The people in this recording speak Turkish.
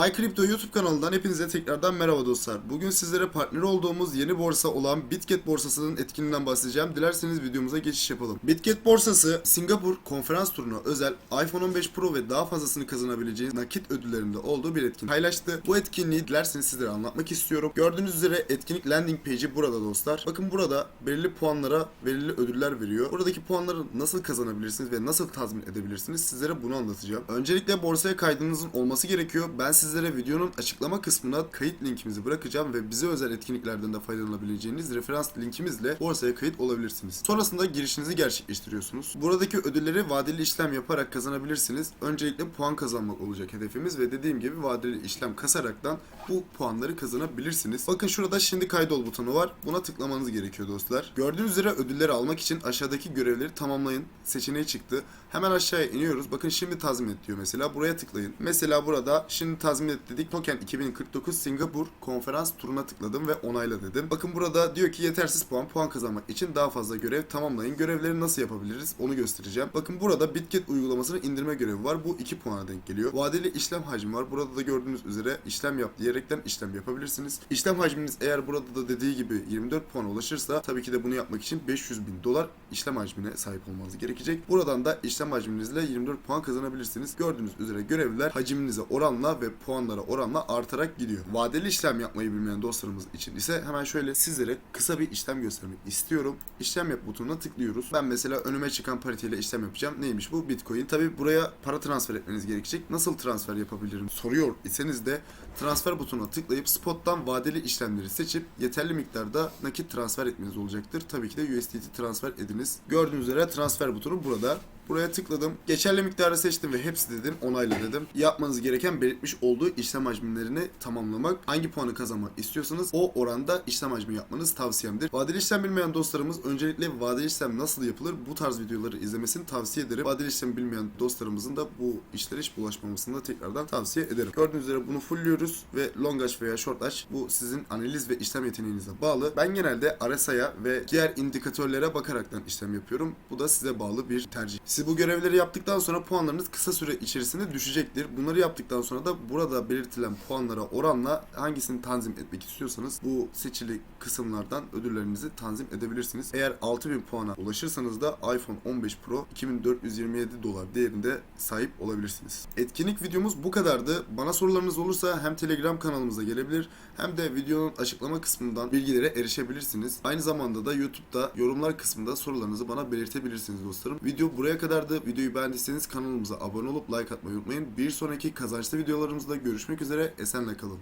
My Crypto YouTube kanalından hepinize tekrardan merhaba dostlar. Bugün sizlere partner olduğumuz yeni borsa olan Bitget borsasının etkinliğinden bahsedeceğim. Dilerseniz videomuza geçiş yapalım. Bitget borsası Singapur konferans turuna özel iPhone 15 Pro ve daha fazlasını kazanabileceğiniz nakit ödüllerinde olduğu bir etkinlik paylaştı. Bu etkinliği dilerseniz sizlere anlatmak istiyorum. Gördüğünüz üzere etkinlik landing page'i burada dostlar. Bakın burada belirli puanlara belirli ödüller veriyor. Buradaki puanları nasıl kazanabilirsiniz ve nasıl tazmin edebilirsiniz sizlere bunu anlatacağım. Öncelikle borsaya kaydınızın olması gerekiyor. Ben sizlere videonun açıklama kısmına kayıt linkimizi bırakacağım ve bize özel etkinliklerden de faydalanabileceğiniz referans linkimizle borsaya kayıt olabilirsiniz. Sonrasında girişinizi gerçekleştiriyorsunuz. Buradaki ödülleri vadeli işlem yaparak kazanabilirsiniz. Öncelikle puan kazanmak olacak hedefimiz ve dediğim gibi vadeli işlem kasaraktan bu puanları kazanabilirsiniz. Bakın şurada şimdi kaydol butonu var. Buna tıklamanız gerekiyor dostlar. Gördüğünüz üzere ödülleri almak için aşağıdaki görevleri tamamlayın seçeneği çıktı. Hemen aşağıya iniyoruz. Bakın şimdi tazmin et diyor mesela. Buraya tıklayın. Mesela burada şimdi tazmin et dedik. Token 2049 Singapur konferans turuna tıkladım ve onayla dedim. Bakın burada diyor ki yetersiz puan puan kazanmak için daha fazla görev tamamlayın. Görevleri nasıl yapabiliriz onu göstereceğim. Bakın burada Bitget uygulamasını indirme görevi var. Bu 2 puana denk geliyor. Vadeli işlem hacmi var. Burada da gördüğünüz üzere işlem yap diyerekten işlem yapabilirsiniz. İşlem hacminiz eğer burada da dediği gibi 24 puana ulaşırsa tabii ki de bunu yapmak için 500 bin dolar işlem hacmine sahip olmanız gerekecek. Buradan da işlem hacminizle 24 puan kazanabilirsiniz. Gördüğünüz üzere görevler haciminize oranla ve puanlara oranla artarak gidiyor. Vadeli işlem yapmayı bilmeyen dostlarımız için ise hemen şöyle sizlere kısa bir işlem göstermek istiyorum. İşlem yap butonuna tıklıyoruz. Ben mesela önüme çıkan pariteyle işlem yapacağım. Neymiş bu? Bitcoin. Tabi buraya para transfer etmeniz gerekecek. Nasıl transfer yapabilirim soruyor iseniz de transfer butonuna tıklayıp spottan vadeli işlemleri seçip yeterli miktarda nakit transfer etmeniz olacaktır. Tabii ki de USDT transfer ediniz. Gördüğünüz üzere transfer butonu burada. Buraya tıkladım. Geçerli miktarı seçtim ve hepsi dedim. Onayla dedim. Yapmanız gereken belirtmiş olduğu işlem hacimlerini tamamlamak. Hangi puanı kazanmak istiyorsanız o oranda işlem hacmi yapmanız tavsiyemdir. Vadeli işlem bilmeyen dostlarımız öncelikle vadeli işlem nasıl yapılır bu tarz videoları izlemesini tavsiye ederim. Vadeli işlem bilmeyen dostlarımızın da bu işlere hiç bulaşmamasını da tekrardan tavsiye ederim. Gördüğünüz üzere bunu fullliyoruz ve long aç veya short aç bu sizin analiz ve işlem yeteneğinize bağlı. Ben genelde RSI'ya ve diğer indikatörlere bakaraktan işlem yapıyorum. Bu da size bağlı bir tercih. Siz bu görevleri yaptıktan sonra puanlarınız kısa süre içerisinde düşecektir. Bunları yaptıktan sonra da burada belirtilen puanlara oranla hangisini tanzim etmek istiyorsanız bu seçili kısımlardan ödüllerinizi tanzim edebilirsiniz. Eğer 6000 puana ulaşırsanız da iPhone 15 Pro 2427 dolar değerinde sahip olabilirsiniz. Etkinlik videomuz bu kadardı. Bana sorularınız olursa hem Telegram kanalımıza gelebilir hem de videonun açıklama kısmından bilgilere erişebilirsiniz. Aynı zamanda da YouTube'da yorumlar kısmında sorularınızı bana belirtebilirsiniz dostlarım. Video buraya kadardı. Videoyu beğendiyseniz kanalımıza abone olup like atmayı unutmayın. Bir sonraki kazançlı videolarımızda görüşmek üzere. Esenle kalın.